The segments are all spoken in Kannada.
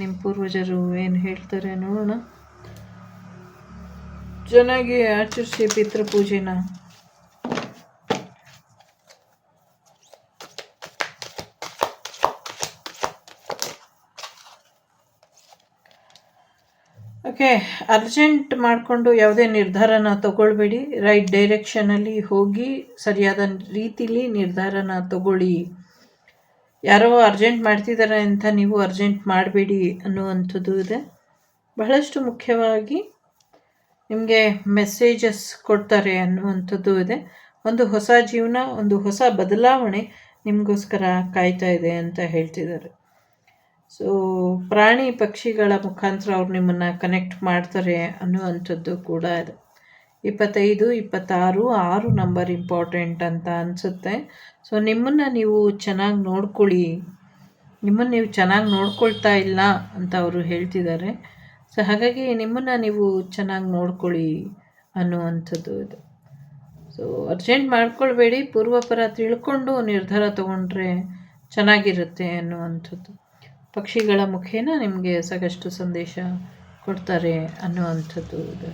ನಿಮ್ಮ ಪೂರ್ವಜರು ಏನು ಹೇಳ್ತಾರೆ ನೋಡೋಣ. ಚೆನ್ನಾಗಿ ಆಚರಿಸಿ ಪಿತೃಪೂಜೆನ ಓಕೆ, ಅರ್ಜೆಂಟ್ ಮಾಡಿಕೊಂಡು ಯಾವುದೇ ನಿರ್ಧಾರನ ತಗೊಳ್ಬೇಡಿ. ರೈಟ್ ಡೈರೆಕ್ಷನಲ್ಲಿ ಹೋಗಿ ಸರಿಯಾದ ರೀತಿಲಿ ನಿರ್ಧಾರನ ತಗೊಳ್ಳಿ. ಯಾರೋ ಅರ್ಜೆಂಟ್ ಮಾಡ್ತಿದ್ದಾರೆ ಅಂತ ನೀವು ಅರ್ಜೆಂಟ್ ಮಾಡಬೇಡಿ ಅನ್ನುವಂಥದ್ದು ಇದೆ. ಬಹಳಷ್ಟು ಮುಖ್ಯವಾಗಿ ನಿಮಗೆ ಮೆಸೇಜಸ್ ಕೊಡ್ತಾರೆ ಅನ್ನುವಂಥದ್ದು ಇದೆ. ಒಂದು ಹೊಸ ಜೀವನ, ಒಂದು ಹೊಸ ಬದಲಾವಣೆ ನಿಮಗೋಸ್ಕರ ಕಾಯ್ತಾ ಇದೆ ಅಂತ ಹೇಳ್ತಿದ್ದಾರೆ. ಸೊ ಪ್ರಾಣಿ ಪಕ್ಷಿಗಳ ಮುಖಾಂತರ ಅವ್ರು ನಿಮ್ಮನ್ನು ಕನೆಕ್ಟ್ ಮಾಡ್ತಾರೆ ಅನ್ನುವಂಥದ್ದು ಕೂಡ ಇದೆ. ಇಪ್ಪತ್ತೈದು, ಇಪ್ಪತ್ತಾರು, ಆರು ನಂಬರ್ ಇಂಪಾರ್ಟೆಂಟ್ ಅಂತ ಅನಿಸುತ್ತೆ. ಸೊ ನಿಮ್ಮನ್ನು ನೀವು ಚೆನ್ನಾಗಿ ನೋಡ್ಕೊಳ್ಳಿ. ನಿಮ್ಮನ್ನು ನೀವು ಚೆನ್ನಾಗಿ ನೋಡ್ಕೊಳ್ತಾ ಇಲ್ಲ ಅಂತ ಅವರು ಹೇಳ್ತಿದ್ದಾರೆ. ಸೊ ಹಾಗಾಗಿ ನಿಮ್ಮನ್ನು ನೀವು ಚೆನ್ನಾಗಿ ನೋಡ್ಕೊಳ್ಳಿ ಅನ್ನುವಂಥದ್ದು ಇದು. ಸೊ ಅರ್ಜೆಂಟ್ ಮಾಡ್ಕೊಳ್ಬೇಡಿ, ಪೂರ್ವಪರ ತಿಳ್ಕೊಂಡು ನಿರ್ಧಾರ ತಗೊಂಡ್ರೆ ಚೆನ್ನಾಗಿರುತ್ತೆ ಅನ್ನುವಂಥದ್ದು. ಪಕ್ಷಿಗಳ ಮುಖೇನ ನಿಮಗೆ ಸಾಕಷ್ಟು ಸಂದೇಶ ಕೊಡ್ತಾರೆ ಅನ್ನುವಂಥದ್ದು ಇದೆ.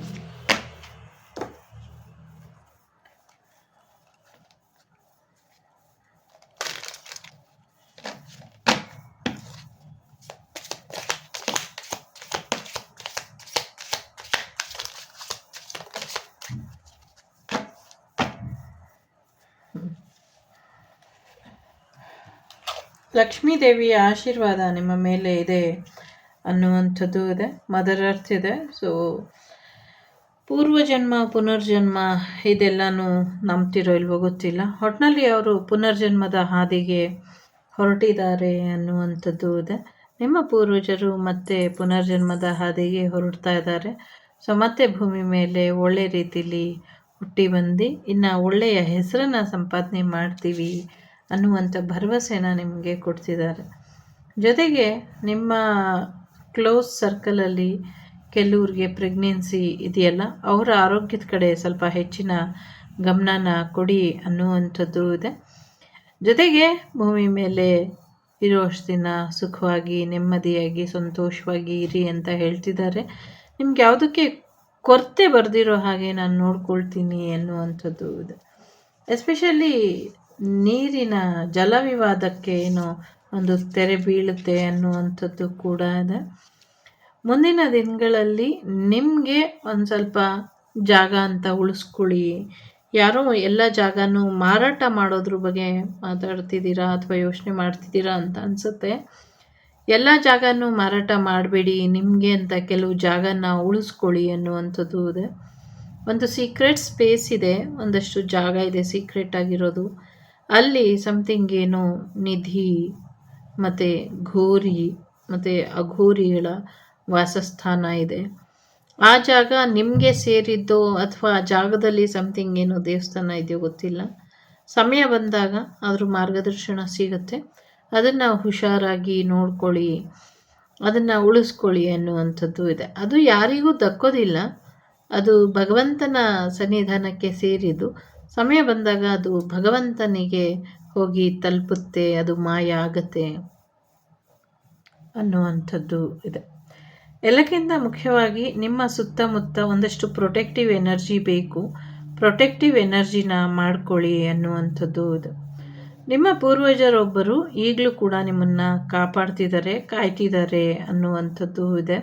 ಲಕ್ಷ್ಮೀ ದೇವಿಯ ಆಶೀರ್ವಾದ ನಿಮ್ಮ ಮೇಲೆ ಇದೆ ಅನ್ನುವಂಥದ್ದು ಇದೆ. ಮದರ್ ಅರ್ತ್ ಇದೆ. ಸೊ ಪೂರ್ವಜನ್ಮ, ಪುನರ್ಜನ್ಮ ಇದೆಲ್ಲನೂ ನಂಬ್ತಿರೋ ಇಲ್ವೋ ಗೊತ್ತಿಲ್ಲ. ಒಟ್ಟಿನಲ್ಲಿ ಅವರು ಪುನರ್ಜನ್ಮದ ಹಾದಿಗೆ ಹೊರಟಿದ್ದಾರೆ ಅನ್ನುವಂಥದ್ದು ಇದೆ. ನಿಮ್ಮ ಪೂರ್ವಜರು ಮತ್ತೆ ಪುನರ್ಜನ್ಮದ ಹಾದಿಗೆ ಹೊರಡ್ತಾ ಇದ್ದಾರೆ. ಸೊ ಮತ್ತೆ ಭೂಮಿ ಮೇಲೆ ಒಳ್ಳೆ ರೀತಿಲಿ ಹುಟ್ಟಿ ಬಂದು, ಇನ್ನು ಒಳ್ಳೆಯ ಹೆಸರನ್ನು ಸಂಪಾದನೆ ಮಾಡ್ತೀವಿ. ಅನ್ನುವಂಥ ಭರವಸೆನ ನಿಮಗೆ ಕೊಡ್ತಿದ್ದಾರೆ. ಜೊತೆಗೆ ನಿಮ್ಮ ಕ್ಲೋಸ್ ಸರ್ಕಲಲ್ಲಿ ಕೆಲವ್ರಿಗೆ ಪ್ರೆಗ್ನೆನ್ಸಿ ಇದೆಯಲ್ಲ, ಅವರ ಆರೋಗ್ಯದ ಕಡೆ ಸ್ವಲ್ಪ ಹೆಚ್ಚಿನ ಗಮನನ ಕೊಡಿ ಅನ್ನುವಂಥದ್ದು ಇದೆ. ಜೊತೆಗೆ ಭೂಮಿ ಮೇಲೆ ಇರುವಷ್ಟು ದಿನ ಸುಖವಾಗಿ, ನೆಮ್ಮದಿಯಾಗಿ, ಸಂತೋಷವಾಗಿ ಇರಿ ಅಂತ ಹೇಳ್ತಿದ್ದಾರೆ. ನಿಮ್ಗೆ ಯಾವುದಕ್ಕೆ ಕೊರತೆ ಬರೆದಿರೋ ಹಾಗೆ ನಾನು ನೋಡ್ಕೊಳ್ತೀನಿ ಅನ್ನುವಂಥದ್ದು ಇದೆ. ಎಸ್ಪೆಷಲಿ ನೀರಿನ ಜಲವಿವಾದಕ್ಕೆ ಏನೋ ಒಂದು ತೆರೆ ಬೀಳುತ್ತೆ ಅನ್ನುವಂಥದ್ದು ಕೂಡ ಇದೆ. ಮುಂದಿನ ದಿನಗಳಲ್ಲಿ ನಿಮಗೆ ಒಂದು ಸ್ವಲ್ಪ ಜಾಗ ಅಂತ ಉಳಿಸ್ಕೊಳ್ಳಿ. ಯಾರೋ ಎಲ್ಲ ಜಾಗನೂ ಮಾರಾಟ ಮಾಡೋದ್ರ ಬಗ್ಗೆ ಮಾತಾಡ್ತಿದ್ದೀರಾ ಅಥವಾ ಯೋಚನೆ ಮಾಡ್ತಿದ್ದೀರಾ ಅಂತ ಅನಿಸುತ್ತೆ. ಎಲ್ಲ ಜಾಗನೂ ಮಾರಾಟ ಮಾಡಬೇಡಿ, ನಿಮಗೆ ಅಂತ ಕೆಲವು ಜಾಗನ ಉಳಿಸ್ಕೊಳ್ಳಿ ಅನ್ನುವಂಥದ್ದು ಇದೆ. ಒಂದು ಸೀಕ್ರೆಟ್ ಸ್ಪೇಸ್ ಇದೆ, ಒಂದಷ್ಟು ಜಾಗ ಇದೆ ಸೀಕ್ರೆಟ್ ಆಗಿರೋದು. ಅಲ್ಲಿ ಸಮಥಿಂಗ್ ಏನೋ ನಿಧಿ, ಮತ್ತು ಘೋರಿ, ಮತ್ತು ಅಘೋರಿಗಳ ವಾಸಸ್ಥಾನ ಇದೆ. ಆ ಜಾಗ ನಿಮಗೆ ಸೇರಿದ್ದು ಅಥವಾ ಆ ಜಾಗದಲ್ಲಿ ಸಮಥಿಂಗ್ ಏನೋ ದೇವಸ್ಥಾನ ಇದೆಯೋ ಗೊತ್ತಿಲ್ಲ. ಸಮಯ ಬಂದಾಗ ಅದ್ರ ಮಾರ್ಗದರ್ಶನ ಸಿಗುತ್ತೆ. ಅದನ್ನು ಹುಷಾರಾಗಿ ನೋಡ್ಕೊಳ್ಳಿ, ಅದನ್ನು ಉಳಿಸ್ಕೊಳ್ಳಿ ಅನ್ನುವಂಥದ್ದು ಇದೆ. ಅದು ಯಾರಿಗೂ ದಕ್ಕೋದಿಲ್ಲ. ಅದು ಭಗವಂತನ ಸನ್ನಿಧಾನಕ್ಕೆ ಸೇರಿದ್ದು. ಸಮಯ ಬಂದಾಗ ಅದು ಭಗವಂತನಿಗೆ ಹೋಗಿ ತಲುಪುತ್ತೆ, ಅದು ಮಾಯ ಆಗತ್ತೆ ಅನ್ನುವಂಥದ್ದು ಇದೆ. ಎಲ್ಲಕ್ಕಿಂತ ಮುಖ್ಯವಾಗಿ ನಿಮ್ಮ ಸುತ್ತಮುತ್ತ ಒಂದಷ್ಟು ಪ್ರೊಟೆಕ್ಟಿವ್ ಎನರ್ಜಿ ಬೇಕು. ಪ್ರೊಟೆಕ್ಟಿವ್ ಎನರ್ಜಿನ ಮಾಡ್ಕೊಳ್ಳಿ ಅನ್ನುವಂಥದ್ದು ಇದು. ನಿಮ್ಮ ಪೂರ್ವಜರೊಬ್ಬರು ಈಗಲೂ ಕೂಡ ನಿಮ್ಮನ್ನು ಕಾಪಾಡ್ತಿದ್ದಾರೆ, ಕಾಯ್ತಿದ್ದಾರೆ ಅನ್ನುವಂಥದ್ದು ಇದೆ.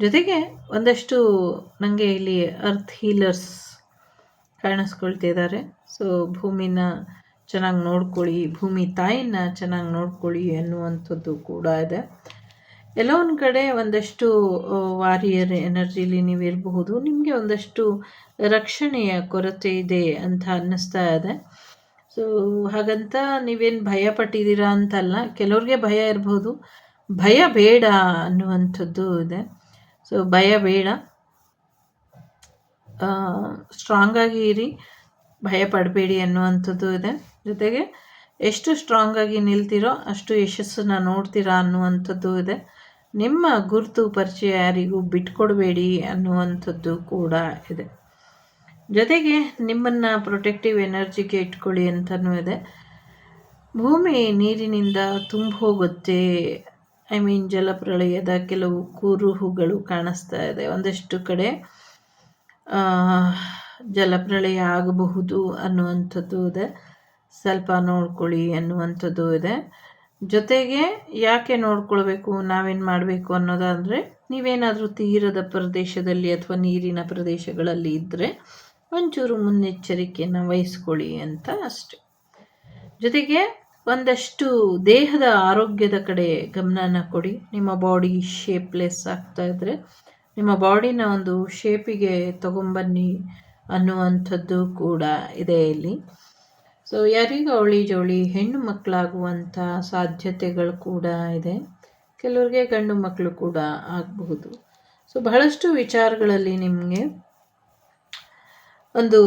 ಜೊತೆಗೆ ಒಂದಷ್ಟು ನನಗೆ ಇಲ್ಲಿ ಅರ್ಥ್ ಹೀಲರ್ಸ್ ಕಾಣಿಸ್ಕೊಳ್ತಿದ್ದಾರೆ ಸೊ ಭೂಮಿನ ಚೆನ್ನಾಗಿ ನೋಡ್ಕೊಳ್ಳಿ, ಭೂಮಿ ತಾಯಿನ ಚೆನ್ನಾಗಿ ನೋಡ್ಕೊಳ್ಳಿ ಅನ್ನುವಂಥದ್ದು ಕೂಡ ಇದೆ. ಎಲ್ಲೋ ಒಂದು ಕಡೆ ಒಂದಷ್ಟು ವಾರಿಯರ್ ಎನರ್ಜಿಲಿ ನೀವು ಇರಬಹುದು. ನಿಮಗೆ ಒಂದಷ್ಟು ರಕ್ಷಣೆಯ ಕೊರತೆ ಇದೆ ಅಂತ ಅನ್ನಿಸ್ತಾ ಇದೆ. ಸೊ ಹಾಗಂತ ನೀವೇನು ಭಯ ಪಟ್ಟಿದ್ದೀರಾ ಅಂತಲ್ಲ, ಕೆಲವ್ರಿಗೆ ಭಯ ಇರ್ಬೋದು. ಭಯ ಬೇಡ ಅನ್ನುವಂಥದ್ದು ಇದೆ. ಸೊ ಭಯ ಬೇಡ. ಸ್ಟ್ರಾಂಗಾಗಿ ಇರಿ. ಭಯ ಪಡಬೇಡಿ ಅನ್ನುವಂಥದ್ದು ಇದೆ. ಜೊತೆಗೆ ಎಷ್ಟು ಸ್ಟ್ರಾಂಗಾಗಿ ನಿಲ್ತೀರೋ ಅಷ್ಟು ಯಶಸ್ಸನ್ನು ನೋಡ್ತೀರಾ ಅನ್ನುವಂಥದ್ದು ಇದೆ. ನಿಮ್ಮ ಗುರುತು ಪರಿಚಯ ಯಾರಿಗೂ ಬಿಟ್ಕೊಡಬೇಡಿ ಅನ್ನುವಂಥದ್ದು ಕೂಡ ಇದೆ. ಜೊತೆಗೆ ನಿಮ್ಮನ್ನು ಪ್ರೊಟೆಕ್ಟಿವ್ ಎನರ್ಜಿಗೆ ಇಟ್ಕೊಳ್ಳಿ ಅಂತಲೂ ಇದೆ. ಭೂಮಿ ನೀರಿನಿಂದ ತುಂಬ ಹೋಗುತ್ತೆ ಐ ಮೀನ್ ಜಲಪ್ರಳಯದ ಕೆಲವು ಕುರುಹುಗಳು ಕಾಣಿಸ್ತಾ ಇದೆ ಒಂದಷ್ಟು ಕಡೆ. ಜಲಪ್ರಳಯ ಆಗಬಹುದು ಅನ್ನುವಂಥದ್ದು ಇದೆ. ಸ್ವಲ್ಪ ನೋಡ್ಕೊಳ್ಳಿ ಅನ್ನುವಂಥದ್ದು ಇದೆ. ಜೊತೆಗೆ ಯಾಕೆ ನೋಡ್ಕೊಳ್ಬೇಕು, ನಾವೇನು ಮಾಡಬೇಕು ಅನ್ನೋದಾದರೆ, ನೀವೇನಾದರೂ ತೀರದ ಪ್ರದೇಶದಲ್ಲಿ ಅಥವಾ ನೀರಿನ ಪ್ರದೇಶಗಳಲ್ಲಿ ಇದ್ದರೆ ಒಂಚೂರು ಮುನ್ನೆಚ್ಚರಿಕೆಯನ್ನು ವಹಿಸ್ಕೊಳ್ಳಿ ಅಂತ ಅಷ್ಟೆ. ಜೊತೆಗೆ ಒಂದಷ್ಟು ದೇಹದ ಆರೋಗ್ಯದ ಕಡೆ ಗಮನನ ಕೊಡಿ. ನಿಮ್ಮ ಬಾಡಿ ಶೇಪ್ಲೆಸ್ ಆಗ್ತಾ ಇದ್ದರೆ ನಿಮ್ಮ ಬಾಡಿನ ಒಂದು ಶೇಪಿಗೆ ತಗೊಂಬನ್ನಿ ಅನ್ನುವಂಥದ್ದು ಕೂಡ ಇದೆ ಇಲ್ಲಿ. ಸೊ ಯಾರಿಗೂ ಅವಳಿ ಜವಳಿ ಹೆಣ್ಣು ಮಕ್ಕಳಾಗುವಂಥ ಸಾಧ್ಯತೆಗಳು ಕೂಡ ಇದೆ. ಕೆಲವ್ರಿಗೆ ಗಂಡು ಮಕ್ಕಳು ಕೂಡ ಆಗಬಹುದು. ಸೊ ಬಹಳಷ್ಟು ವಿಚಾರಗಳಲ್ಲಿ ನಿಮಗೆ ಒಂದು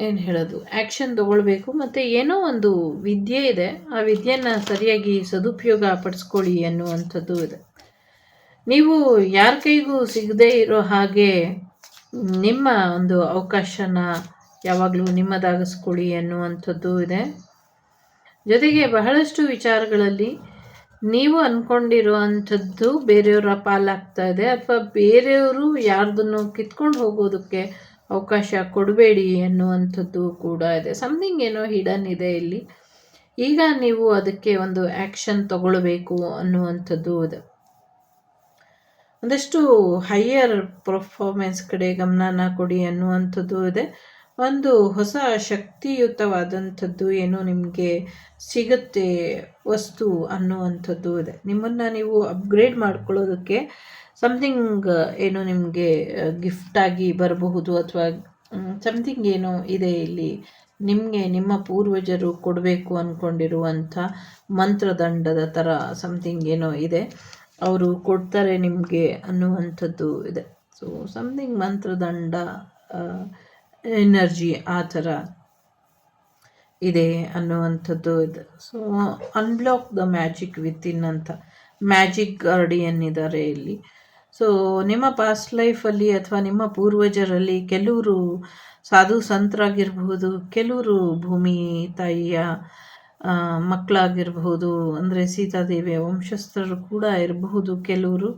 ಏನು ಹೇಳೋದು ಆ್ಯಕ್ಷನ್ ತಗೊಳ್ಬೇಕು. ಮತ್ತು ಏನೋ ಒಂದು ವಿದ್ಯೆ ಇದೆ. ಆ ವಿದ್ಯೆನ ಸರಿಯಾಗಿ ಸದುಪಯೋಗ ಪಡಿಸ್ಕೊಳ್ಳಿ ಅನ್ನುವಂಥದ್ದು ಇದೆ. ನೀವು ಯಾರ ಕೈಗೂ ಸಿಗದೇ ಇರೋ ಹಾಗೆ ನಿಮ್ಮ ಒಂದು ಅವಕಾಶನ ಯಾವಾಗಲೂ ನಿಮ್ಮದಾಗಿಸ್ಕೊಳ್ಳಿ ಅನ್ನುವಂಥದ್ದು ಇದೆ. ಜೊತೆಗೆ ಬಹಳಷ್ಟು ವಿಚಾರಗಳಲ್ಲಿ ನೀವು ಅಂದ್ಕೊಂಡಿರುವಂಥದ್ದು ಬೇರೆಯವರ ಪಾಲಾಗ್ತಾ ಇದೆ. ಅಥವಾ ಬೇರೆಯವರು ಯಾರ್ದನ್ನು ಕಿತ್ಕೊಂಡು ಹೋಗೋದಕ್ಕೆ ಅವಕಾಶ ಕೊಡಬೇಡಿ ಅನ್ನುವಂಥದ್ದು ಕೂಡ ಇದೆ. ಸಮಥಿಂಗ್ ಏನೋ ಹಿಡನ್ ಇದೆ ಇಲ್ಲಿ. ಈಗ ನೀವು ಅದಕ್ಕೆ ಒಂದು ಆ್ಯಕ್ಷನ್ ತಗೊಳ್ಬೇಕು ಅನ್ನುವಂಥದ್ದು ಇದೆ. ಒಂದಷ್ಟು ಹೈಯರ್ ಪರ್ಫಾರ್ಮೆನ್ಸ್ ಕಡೆ ಗಮನನ ಕೊಡಿ ಅನ್ನುವಂಥದ್ದು ಇದೆ. ಒಂದು ಹೊಸ ಶಕ್ತಿಯುತವಾದಂಥದ್ದು ಏನು ನಿಮಗೆ ಸಿಗುತ್ತೆ ವಸ್ತು ಅನ್ನುವಂಥದ್ದು ಇದೆ. ನಿಮ್ಮನ್ನು ನೀವು ಅಪ್ಗ್ರೇಡ್ ಮಾಡ್ಕೊಳ್ಳೋದಕ್ಕೆ ಸಮಥಿಂಗ್ ಏನು ನಿಮಗೆ ಗಿಫ್ಟಾಗಿ ಬರಬಹುದು ಅಥವಾ ಸಮಥಿಂಗ್ ಏನೋ ಇದೆ ಇಲ್ಲಿ ನಿಮಗೆ, ನಿಮ್ಮ ಪೂರ್ವಜರು ಕೊಡಬೇಕು ಅಂದ್ಕೊಂಡಿರುವಂಥ ಮಂತ್ರದಂಡದ ಥರ ಸಮಥಿಂಗ್ ಏನೋ ಇದೆ. ಅವರು ಕೊಡ್ತಾರೆ ನಿಮಗೆ ಅನ್ನುವಂಥದ್ದು ಇದೆ. ಸೊ ಸಮಥಿಂಗ್ ಮಂತ್ರದಂಡ ಎನರ್ಜಿ ಆ ಥರ ಇದೆ ಅನ್ನುವಂಥದ್ದು ಇದೆ. So unblock the magic with in ಅಂತ ಮ್ಯಾಜಿಕ್ ಗಾರ್ಡಿಯನ್ ಇದ್ದಾರೆ ಇಲ್ಲಿ. ಸೊ ನಿಮ್ಮ ಪಾಸ್ಟ್ ಲೈಫಲ್ಲಿ ಅಥವಾ ನಿಮ್ಮ ಪೂರ್ವಜರಲ್ಲಿ ಕೆಲವರು ಸಾಧು ಸಂತರಾಗಿರಬಹುದು, ಕೆಲವರು ಭೂಮಿ ತಾಯಿಯ ಮಕ್ಕಳಾಗಿರಬಹುದು, ಅಂದರೆ ಸೀತಾದೇವಿಯ ವಂಶಸ್ಥರು ಕೂಡ ಇರಬಹುದು ಕೆಲವರು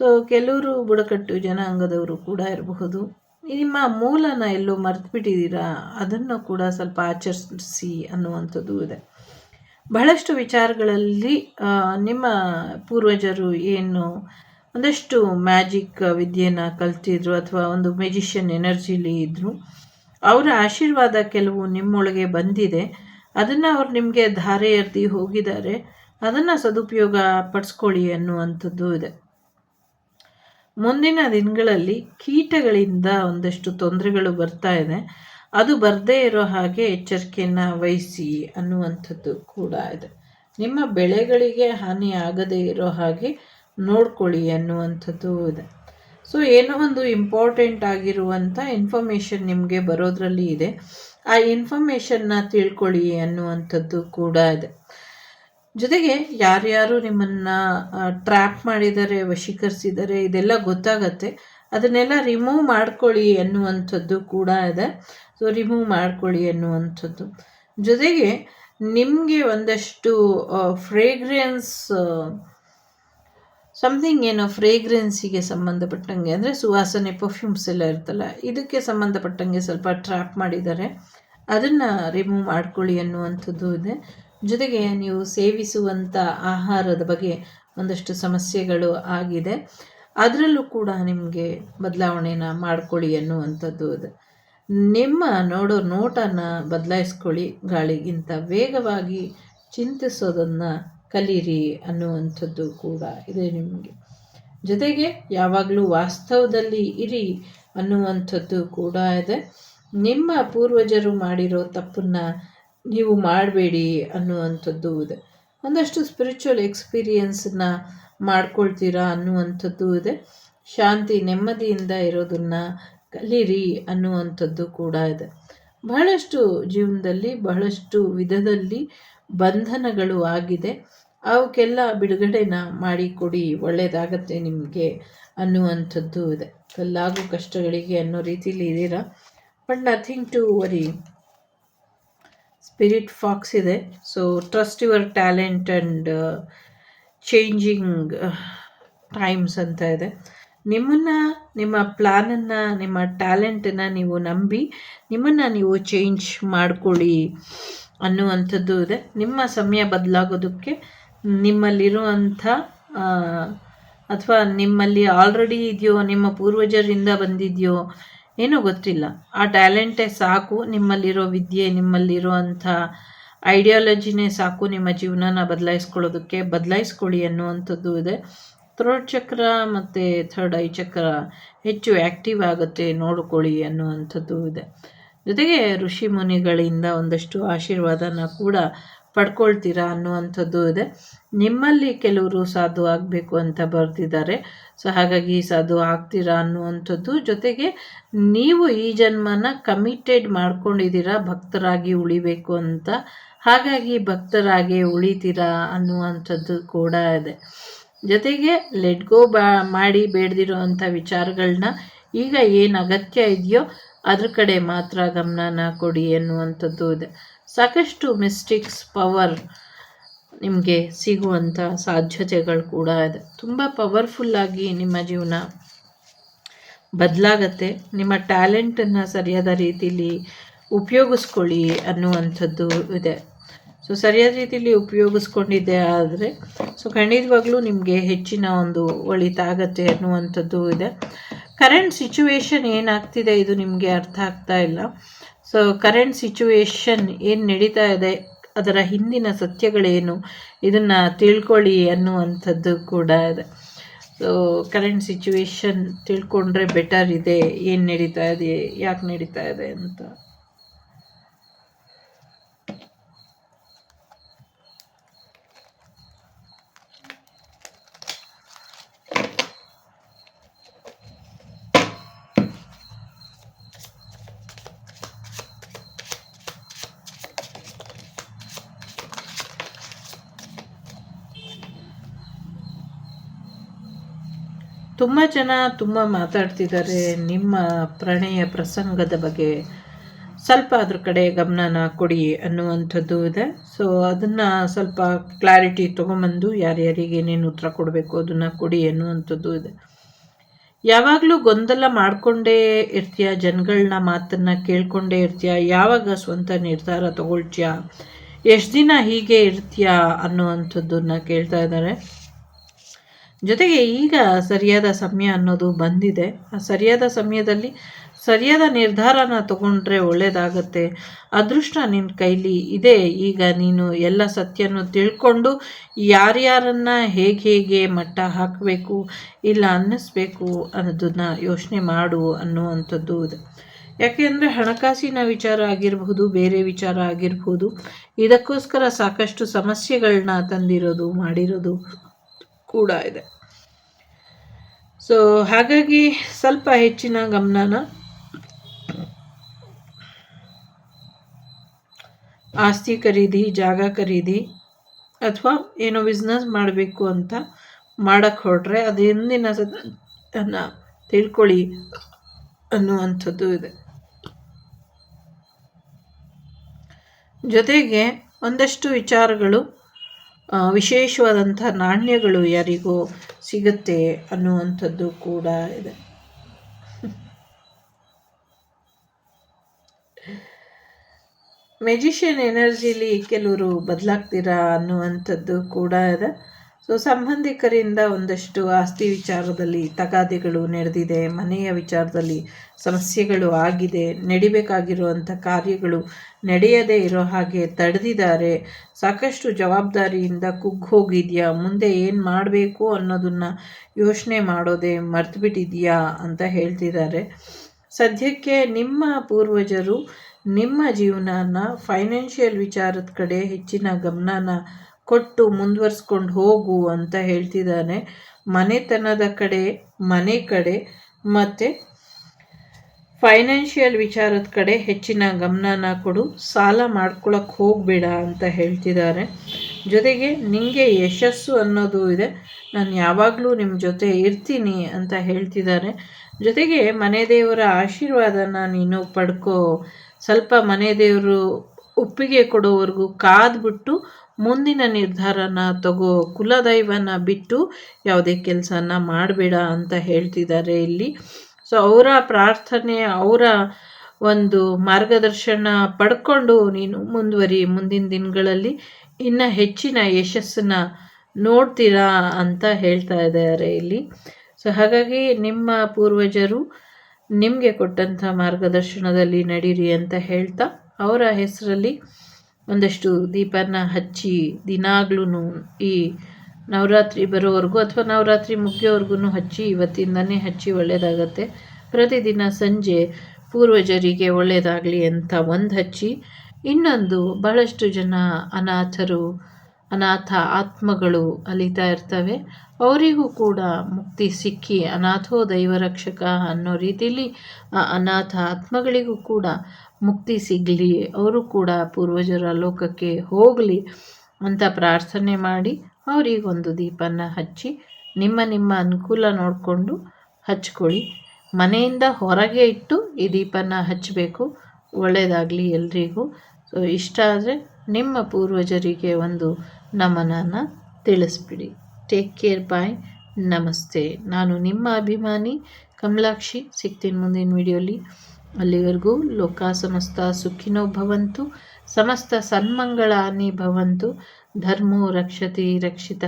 ಸೊ ಕೆಲವರು ಬುಡಕಟ್ಟು ಜನಾಂಗದವರು ಕೂಡ ಇರಬಹುದು. ನಿಮ್ಮ ಮೂಲನ ಎಲ್ಲೋ ಮರೆತುಬಿಟ್ಟಿದ್ದೀರಾ? ಅದನ್ನು ಕೂಡ ಸ್ವಲ್ಪ ಆಚರಿಸಿ ಅನ್ನುವಂಥದ್ದು ಇದೆ. ಬಹಳಷ್ಟು ವಿಚಾರಗಳಲ್ಲಿ ನಿಮ್ಮ ಪೂರ್ವಜರು ಏನು ಒಂದಷ್ಟು ಮ್ಯಾಜಿಕ್ ವಿದ್ಯೆನ ಕಲ್ತಿದ್ರು ಅಥವಾ ಒಂದು ಮೆಜಿಷಿಯನ್ ಎನರ್ಜಿಲಿ ಇದ್ದರು ಅವರ ಆಶೀರ್ವಾದ ಕೆಲವು ನಿಮ್ಮೊಳಗೆ ಬಂದಿದೆ. ಅದನ್ನು ಅವ್ರು ನಿಮಗೆ ಧಾರೆ ಎರ್ದಿ ಹೋಗಿದ್ದಾರೆ, ಅದನ್ನು ಸದುಪಯೋಗ ಪಡಿಸ್ಕೊಳ್ಳಿ ಅನ್ನುವಂಥದ್ದು ಇದೆ. ಮುಂದಿನ ದಿನಗಳಲ್ಲಿ ಕೀಟಗಳಿಂದ ಒಂದಷ್ಟು ತೊಂದರೆಗಳು ಬರ್ತಾ ಇದೆ. ಅದು ಬರದೇ ಇರೋ ಹಾಗೆ ಎಚ್ಚರಿಕೆಯನ್ನು ವಹಿಸಿ ಅನ್ನುವಂಥದ್ದು ಕೂಡ ಇದೆ. ನಿಮ್ಮ ಬೆಳೆಗಳಿಗೆ ಹಾನಿ ಆಗದೇ ಇರೋ ಹಾಗೆ ನೋಡ್ಕೊಳ್ಳಿ ಅನ್ನುವಂಥದ್ದು ಇದೆ. ಸೊ ಏನೋ ಒಂದು ಇಂಪಾರ್ಟೆಂಟ್ ಆಗಿರುವಂಥ ಇನ್ಫಾರ್ಮೇಷನ್ ನಿಮಗೆ ಬರೋದ್ರಲ್ಲಿ ಇದೆ. ಆ ಇನ್ಫಾರ್ಮೇಷನ್ನ ತಿಳ್ಕೊಳ್ಳಿ ಅನ್ನುವಂಥದ್ದು ಕೂಡ ಇದೆ. ಜೊತೆಗೆ ಯಾರ್ಯಾರು ನಿಮ್ಮನ್ನು ಟ್ರ್ಯಾಪ್ ಮಾಡಿದ್ದಾರೆ, ವಶೀಕರಿಸಿದ್ದಾರೆ, ಇದೆಲ್ಲ ಗೊತ್ತಾಗತ್ತೆ. ಅದನ್ನೆಲ್ಲ ರಿಮೂವ್ ಮಾಡ್ಕೊಳ್ಳಿ ಅನ್ನುವಂಥದ್ದು ಕೂಡ ಇದೆ. ಸೊ ರಿಮೂವ್ ಮಾಡ್ಕೊಳ್ಳಿ ಅನ್ನುವಂಥದ್ದು. ಜೊತೆಗೆ ನಿಮಗೆ ಒಂದಷ್ಟು ಫ್ರೇಗ್ರೆನ್ಸ್ ಸಮಥಿಂಗ್ ಏನೋ ಫ್ರೇಗ್ರೆನ್ಸಿಗೆ ಸಂಬಂಧಪಟ್ಟಂಗೆ, ಅಂದರೆ ಸುವಾಸನೆ ಪರ್ಫ್ಯೂಮ್ಸ್ ಎಲ್ಲ ಇರ್ತಲ್ಲ ಇದಕ್ಕೆ ಸಂಬಂಧಪಟ್ಟಂಗೆ ಸ್ವಲ್ಪ ಟ್ರ್ಯಾಪ್ ಮಾಡಿದ್ದಾರೆ. ಅದನ್ನು ರಿಮೂವ್ ಮಾಡ್ಕೊಳ್ಳಿ ಅನ್ನುವಂಥದ್ದು ಇದೆ. ಜೊತೆಗೆ ನೀವು ಸೇವಿಸುವಂಥ ಆಹಾರದ ಬಗ್ಗೆ ಒಂದಷ್ಟು ಸಮಸ್ಯೆಗಳು ಆಗಿದೆ. ಅದರಲ್ಲೂ ಕೂಡ ನಿಮಗೆ ಬದಲಾವಣೆನ ಮಾಡ್ಕೊಳ್ಳಿ ಅನ್ನುವಂಥದ್ದು ಇದೆ. ನಿಮ್ಮ ನೋಡೋ ನೋಟನ ಬದಲಾಯಿಸ್ಕೊಳ್ಳಿ ಗಾಳಿಗಿಂತ. ವೇಗವಾಗಿ ಚಿಂತಿಸೋದನ್ನು ಕಲೀರಿ ಅನ್ನುವಂಥದ್ದು ಕೂಡ ಇದೆ ನಿಮಗೆ. ಜೊತೆಗೆ ಯಾವಾಗಲೂ ವಾಸ್ತವದಲ್ಲಿ ಇರಿ ಅನ್ನುವಂಥದ್ದು ಕೂಡ ಇದೆ. ನಿಮ್ಮ ಪೂರ್ವಜರು ಮಾಡಿರೋ ತಪ್ಪನ್ನು ನೀವು ಮಾಡಬೇಡಿ ಅನ್ನುವಂಥದ್ದು ಇದೆ. ಒಂದಷ್ಟು ಸ್ಪಿರಿಚುವಲ್ ಎಕ್ಸ್ಪೀರಿಯನ್ಸನ್ನ ಮಾಡ್ಕೊಳ್ತೀರಾ ಅನ್ನುವಂಥದ್ದು ಇದೆ. ಶಾಂತಿ, ನೆಮ್ಮದಿಯಿಂದ ಇರೋದನ್ನು ಕಲೀರಿ ಅನ್ನುವಂಥದ್ದು ಕೂಡ ಇದೆ. ಬಹಳಷ್ಟು ಜೀವನದಲ್ಲಿ, ಬಹಳಷ್ಟು ವಿಧದಲ್ಲಿ ಬಂಧನಗಳು ಆಗಿದೆ. ಅವಕ್ಕೆಲ್ಲ ಬಿಡುಗಡೆನ ಮಾಡಿಕೊಡಿ ಒಳ್ಳೆಯದಾಗತ್ತೆ ನಿಮಗೆ ಅನ್ನುವಂಥದ್ದು ಇದೆ. ಕಲ್ಲಾಗು ಕಷ್ಟಗಳಿಗೆ ಅನ್ನೋ ರೀತಿಲಿ ಇದ್ದೀರಾ? But nothing to worry spirit fox ಇದೆ. So trust your talent and changing times ಅಂತ ಇದೆ. ನಿಮ್ಮನ್ನು, ನಿಮ್ಮ ಪ್ಲ್ಯಾನನ್ನು ನಿಮ್ಮ ಟ್ಯಾಲೆಂಟನ್ನು ನೀವು ನಂಬಿ, ನಿಮ್ಮನ್ನು ನೀವು ಚೇಂಜ್ ಮಾಡಿಕೊಳ್ಳಿ ಅನ್ನುವಂಥದ್ದು ಇದೆ. ನಿಮ್ಮ ಸಮಯ ಬದಲಾಗೋದಕ್ಕೆ ನಿಮ್ಮಲ್ಲಿರುವಂಥ ಅಥವಾ ನಿಮ್ಮಲ್ಲಿ ಆಲ್ರೆಡಿ ಇದೆಯೋ, ನಿಮ್ಮ ಪೂರ್ವಜರಿಂದ ಬಂದಿದೆಯೋ, ಏನೂ ಗೊತ್ತಿಲ್ಲ. ಆ ಟ್ಯಾಲೆಂಟೇ ಸಾಕು, ನಿಮ್ಮಲ್ಲಿರೋ ವಿದ್ಯೆ, ನಿಮ್ಮಲ್ಲಿರುವಂಥ ಐಡಿಯಾಲಜಿನೇ ಸಾಕು, ನಿಮ್ಮ ಜೀವನನ ಬದಲಾಯಿಸ್ಕೊಳ್ಳೋದಕ್ಕೆ ಬದಲಾಯಿಸ್ಕೊಳ್ಳಿ ಅನ್ನುವಂಥದ್ದು ಇದೆ. ಥ್ರೋಟ್ ಚಕ್ರ ಮತ್ತು ಥರ್ಡ್ ಐ ಚಕ್ರ ಹೆಚ್ಚು ಆ್ಯಕ್ಟಿವ್ ಆಗುತ್ತೆ, ನೋಡಿಕೊಳ್ಳಿ ಅನ್ನುವಂಥದ್ದು ಇದೆ. ಜೊತೆಗೆ ಋಷಿ ಮುನಿಗಳಿಂದ ಒಂದಷ್ಟು ಆಶೀರ್ವಾದನ ಕೂಡ ಪಡ್ಕೊಳ್ತೀರಾ ಅನ್ನುವಂಥದ್ದು ಇದೆ. ನಿಮ್ಮಲ್ಲಿ ಕೆಲವರು ಸಾಧು ಆಗಬೇಕು ಅಂತ ಬರೆದಿದ್ದಾರೆ. ಸೊ, ಹಾಗಾಗಿ ಸಾಧು ಆಗ್ತೀರಾ ಅನ್ನುವಂಥದ್ದು ಜೊತೆಗೆ ನೀವು ಈ ಜನ್ಮನ ಕಮಿಟೆಡ್ ಮಾಡ್ಕೊಂಡಿದ್ದೀರಾ, ಭಕ್ತರಾಗಿ ಉಳಿಬೇಕು ಅಂತ. ಹಾಗಾಗಿ ಭಕ್ತರಾಗಿ ಉಳಿತೀರಾ ಅನ್ನುವಂಥದ್ದು ಕೂಡ ಇದೆ. ಜೊತೆಗೆ ಲೆಟ್ ಗೋ ಬಾ, ಮಾಡಿ ಬೇಡದಿರೋ ಅಂಥ ವಿಚಾರಗಳನ್ನ ಈಗ ಏನು ಅಗತ್ಯ ಇದೆಯೋ ಅದ್ರ ಕಡೆ ಮಾತ್ರ ಗಮನನ ಕೊಡಿ ಅನ್ನುವಂಥದ್ದು ಇದೆ. ಸಾಕಷ್ಟು ಮಿಸ್ಟಿಕ್ಸ್, ಪವರ್ ನಿಮಗೆ ಸಿಗುವಂಥ ಸಾಧ್ಯತೆಗಳು ಕೂಡ ಇದೆ. ತುಂಬ ಪವರ್ಫುಲ್ಲಾಗಿ ನಿಮ್ಮ ಜೀವನ ಬದಲಾಗತ್ತೆ. ನಿಮ್ಮ ಟ್ಯಾಲೆಂಟನ್ನು ಸರಿಯಾದ ರೀತಿಯಲ್ಲಿ ಉಪಯೋಗಿಸ್ಕೊಳ್ಳಿ ಅನ್ನುವಂಥದ್ದು ಇದೆ. ಸೊ ಸರಿಯಾದ ರೀತಿಯಲ್ಲಿ ಉಪಯೋಗಿಸ್ಕೊಂಡಿದ್ದೆ ಆದರೆ ಸೊ ಖಂಡಿತವಾಗ್ಲೂ ನಿಮಗೆ ಹೆಚ್ಚಿನ ಒಂದು ಒಳಿತಾಗತ್ತೆ ಅನ್ನುವಂಥದ್ದು ಇದೆ. ಕರೆಂಟ್ ಸಿಚುವೇಶನ್ ಏನಾಗ್ತಿದೆ ಇದು ನಿಮಗೆ ಅರ್ಥ ಆಗ್ತಾ ಇಲ್ಲ. ಸೊ ಕರೆಂಟ್ ಸಿಚುವೇಶನ್ ಏನು ನಡೀತಾ ಇದೆ? ಅದರ ಹಿಂದಿನ ಸತ್ಯಗಳೇನು? ಇದನ್ನು ತಿಳ್ಕೊಳ್ಳಿ ಅನ್ನುವಂಥದ್ದು ಕೂಡ ಇದೆ. ಸೊ ಕರೆಂಟ್ ಸಿಚುವೇಶನ್ ತಿಳ್ಕೊಂಡ್ರೆ ಬೆಟರ್ ಇದೆ. ಏನು ನಡೀತಾ ಇದೆ? ಯಾಕೆ ನಡೀತಾ ಇದೆ ಅಂತ. ತುಂಬ ಜನ ತುಂಬ ಮಾತಾಡ್ತಿದ್ದಾರೆ. ನಿಮ್ಮ ಪ್ರಣಯ ಪ್ರಸಂಗದ ಬಗ್ಗೆ ಸ್ವಲ್ಪ ಅದ್ರ ಕಡೆ ಗಮನನ ಕೊಡಿ ಅನ್ನುವಂಥದ್ದು ಇದೆ. ಸೊ ಅದನ್ನು ಸ್ವಲ್ಪ ಕ್ಲಾರಿಟಿ ತೊಗೊಂಬಂದು ಯಾರ್ಯಾರಿಗೆ ಏನೇನು ಉತ್ತರ ಕೊಡಬೇಕು ಅದನ್ನು ಕೊಡಿ ಅನ್ನುವಂಥದ್ದು ಇದೆ. ಯಾವಾಗಲೂ ಗೊಂದಲ ಮಾಡಿಕೊಂಡೇ ಇರ್ತೀಯ? ಜನಗಳನ್ನ ಮಾತನ್ನು ಕೇಳ್ಕೊಂಡೇ ಇರ್ತೀಯ? ಯಾವಾಗ ಸ್ವಂತ ನಿರ್ಧಾರ ತಗೊಳ್ತೀಯ? ಎಷ್ಟು ದಿನ ಹೀಗೆ ಇರ್ತೀಯ ಅನ್ನುವಂಥದ್ದನ್ನ ಕೇಳ್ತಾ ಇದ್ದಾರೆ. ಜೊತೆಗೆ ಈಗ ಸರಿಯಾದ ಸಮಯ ಅನ್ನೋದು ಬಂದಿದೆ. ಆ ಸರಿಯಾದ ಸಮಯದಲ್ಲಿ ಸರಿಯಾದ ನಿರ್ಧಾರನ ತಗೊಂಡ್ರೆ ಒಳ್ಳೆಯದಾಗತ್ತೆ ಅದೃಷ್ಟ ನಿನ್ನ ಕೈಲಿ ಇದೆ. ಈಗ ನೀನು ಎಲ್ಲ ಸತ್ಯನೂ ತಿಳ್ಕೊಂಡು ಯಾರ್ಯಾರನ್ನು ಹೇಗೆ ಹೇಗೆ ಮಟ್ಟ ಹಾಕಬೇಕು, ಇಲ್ಲ ಅನ್ನಿಸ್ಬೇಕು ಅನ್ನೋದನ್ನು ಯೋಚನೆ ಮಾಡು ಅನ್ನುವಂಥದ್ದು ಇದೆ. ಯಾಕೆಂದರೆ ಹಣಕಾಸಿನ ವಿಚಾರ ಆಗಿರಬಹುದು, ಬೇರೆ ವಿಚಾರ ಆಗಿರ್ಬೋದು ಇದಕ್ಕೋಸ್ಕರ ಸಾಕಷ್ಟು ಸಮಸ್ಯೆಗಳನ್ನ ತಂದಿರೋದು, ಮಾಡಿರೋದು ಕೂಡ ಇದೆ. ಸೊ ಹಾಗಾಗಿ ಸ್ವಲ್ಪ ಹೆಚ್ಚಿನ ಗಮನನ ಆಸ್ತಿ ಖರೀದಿ, ಜಾಗ ಖರೀದಿ ಅಥವಾ ಏನೋ ಬಿಸ್ನೆಸ್ ಮಾಡಬೇಕು ಅಂತ ಮಾಡೋಕ್ಕೆ ಹೊರಟ್ರೆ ಅದು ಹಿಂದಿನ ಸನ್ನ ತಿಳ್ಕೊಳ್ಳಿ ಅನ್ನುವಂಥದ್ದು ಇದೆ. ಜೊತೆಗೆ ಒಂದಷ್ಟು ವಿಚಾರಗಳು ವಿಶೇಷವಾದಂಥ ನಾಣ್ಯಗಳು ಯಾರಿಗೂ ಸಿಗುತ್ತೆ ಅನ್ನುವಂಥದ್ದು ಕೂಡ ಇದೆ. ಮೆಜಿಷಿಯನ್ ಎನರ್ಜಿಲಿ ಕೆಲವರು ಬದಲಾಗ್ತೀರಾ ಅನ್ನುವಂಥದ್ದು ಕೂಡ ಇದೆ. ಸೊ ಸಂಬಂಧಿಕರಿಂದ ಒಂದಷ್ಟು ಆಸ್ತಿ ವಿಚಾರದಲ್ಲಿ ತಗಾದೆಗಳು ನಡೆದಿದೆ, ಮನೆಯ ವಿಚಾರದಲ್ಲಿ ಸಮಸ್ಯೆಗಳು ಆಗಿದೆ, ನಡಿಬೇಕಾಗಿರುವಂಥ ಕಾರ್ಯಗಳು ನಡೆಯದೇ ಇರೋ ಹಾಗೆ ತಡೆದಿದ್ದಾರೆ. ಸಾಕಷ್ಟು ಜವಾಬ್ದಾರಿಯಿಂದ ಕುಗ್ಗೋಗಿದೆಯಾ ಮುಂದೆ ಏನು ಮಾಡಬೇಕು ಅನ್ನೋದನ್ನು ಯೋಚನೆ ಮಾಡೋದೇ ಮರ್ತುಬಿಟ್ಟಿದೆಯಾ ಅಂತ ಹೇಳ್ತಿದ್ದಾರೆ. ಸದ್ಯಕ್ಕೆ ನಿಮ್ಮ ಪೂರ್ವಜರು ನಿಮ್ಮ ಜೀವನನ ಫೈನಾನ್ಷಿಯಲ್ ವಿಚಾರದ ಕಡೆ ಹೆಚ್ಚಿನ ಗಮನನ ಕೊಟ್ಟು ಮುಂದುವರ್ಸ್ಕೊಂಡು ಹೋಗು ಅಂತ ಹೇಳ್ತಿದ್ದಾನೆ ಮನೆತನದ ಕಡೆ, ಮನೆ ಕಡೆ ಮತ್ತು ಫೈನಾನ್ಷಿಯಲ್ ವಿಚಾರದ ಕಡೆ ಹೆಚ್ಚಿನ ಗಮನನ ಕೊಡು. ಸಾಲ ಮಾಡ್ಕೊಳಕ್ಕೆ ಹೋಗಬೇಡ ಅಂತ ಹೇಳ್ತಿದ್ದಾರೆ ಜೊತೆಗೆ ನಿಮಗೆ ಯಶಸ್ಸು ಅನ್ನೋದು ಇದೆ. ನಾನು ಯಾವಾಗಲೂ ನಿಮ್ಮ ಜೊತೆ ಇರ್ತೀನಿ ಅಂತ ಹೇಳ್ತಿದ್ದಾರೆ ಜೊತೆಗೆ, ಮನೆ ದೇವರ ಆಶೀರ್ವಾದನ ನೀನು ಪಡ್ಕೋ. ಸ್ವಲ್ಪ ಮನೆ ದೇವರು ಒಪ್ಪಿಗೆ ಕೊಡೋವರೆಗೂ ಕಾದ್ಬಿಟ್ಟು ಮುಂದಿನ ನಿರ್ಧಾರನ ತಗೋ ಕುಲದೈವನ ಬಿಟ್ಟು ಯಾವುದೇ ಕೆಲಸನ ಮಾಡಬೇಡ ಅಂತ ಹೇಳ್ತಿದ್ದಾರೆ ಇಲ್ಲಿ. ಸೊ ಅವರ ಪ್ರಾರ್ಥನೆ, ಅವರ ಒಂದು ಮಾರ್ಗದರ್ಶನ ಪಡ್ಕೊಂಡು ನೀನು ಮುಂದುವರಿ, ಮುಂದಿನ ದಿನಗಳಲ್ಲಿ ಇನ್ನು ಹೆಚ್ಚಿನ ಯಶಸ್ಸನ್ನ ನೋಡ್ತೀರಾ ಅಂತ ಹೇಳ್ತಾ ಇದ್ದಾರೆ ಇಲ್ಲಿ. ಸೊ ಹಾಗಾಗಿ ನಿಮ್ಮ ಪೂರ್ವಜರು ನಿಮಗೆ ಕೊಟ್ಟಂಥ ಮಾರ್ಗದರ್ಶನದಲ್ಲಿ ನಡೀರಿ ಅಂತ ಹೇಳ್ತಾ, ಅವರ ಹೆಸರಲ್ಲಿ ಒಂದಷ್ಟು ದೀಪನ ಹಚ್ಚಿ ದಿನಾಗ್ಲೂ ಈ ನವರಾತ್ರಿ ಬರೋವರೆಗೂ ಅಥವಾ ನವರಾತ್ರಿ ಮುಗಿಯೋವರೆಗೂ ಹಚ್ಚಿ ಇವತ್ತಿಂದನೇ ಹಚ್ಚಿ ಒಳ್ಳೆಯದಾಗತ್ತೆ ಪ್ರತಿದಿನ ಸಂಜೆ ಪೂರ್ವಜರಿಗೆ ಒಳ್ಳೆಯದಾಗಲಿ ಅಂತ ಒಂದು ಹಚ್ಚಿ, ಇನ್ನೊಂದು ಬಹಳಷ್ಟು ಜನ ಅನಾಥರು, ಅನಾಥ ಆತ್ಮಗಳು ಅಲಿತಾ ಇರ್ತವೆ. ಅವರಿಗೂ ಕೂಡ ಮುಕ್ತಿ ಸಿಕ್ಕಿ ಅನಾಥೋ ದೈವರಕ್ಷಕ ಅನ್ನೋ ರೀತಿಯಲ್ಲಿ ಆ ಅನಾಥ ಆತ್ಮಗಳಿಗೂ ಕೂಡ ಮುಕ್ತಿ ಸಿಗಲಿ, ಅವರು ಕೂಡ ಪೂರ್ವಜರ ಲೋಕಕ್ಕೆ ಹೋಗಲಿ ಅಂತ ಪ್ರಾರ್ಥನೆ ಮಾಡಿ ಅವರಿಗೊಂದು ದೀಪನ ಹಚ್ಚಿ ನಿಮ್ಮ ನಿಮ್ಮ ಅನುಕೂಲ ನೋಡಿಕೊಂಡು ಹಚ್ಕೊಳ್ಳಿ. ಮನೆಯಿಂದ ಹೊರಗೆ ಇಟ್ಟು ಈ ದೀಪನ ಹಚ್ಚಬೇಕು. ಒಳ್ಳೆಯದಾಗಲಿ ಎಲ್ರಿಗೂ. ಸೊ ಇಷ್ಟ ಆದರೆ ನಿಮ್ಮ ಪೂರ್ವಜರಿಗೆ ಒಂದು ನಮನನ ತಿಳಿಸ್ಬಿಡಿ. ಟೇಕ್ ಕೇರ್ ಬಾಯ್ ನಮಸ್ತೆ. ನಾನು ನಿಮ್ಮ ಅಭಿಮಾನಿ ಕಮಲಾಕ್ಷಿ. ಸಿಗ್ತೀನಿ ಮುಂದಿನ ವಿಡಿಯೋಲಿ ಅಲ್ಲಿವರೆಗೂ ಲೋಕ ಸಮಸ್ತ ಸುಖಿನೋ ಭವಂತು ಸಮಸ್ತ ಸನ್ಮಂಗಳಾನಿ ಭವಂತು ಧರ್ಮೋ ರಕ್ಷತಿ ರಕ್ಷಿತ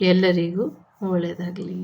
ಎಲ್ಲರಿಗೂ ಒಳ್ಳೆಯದಾಗಲಿ.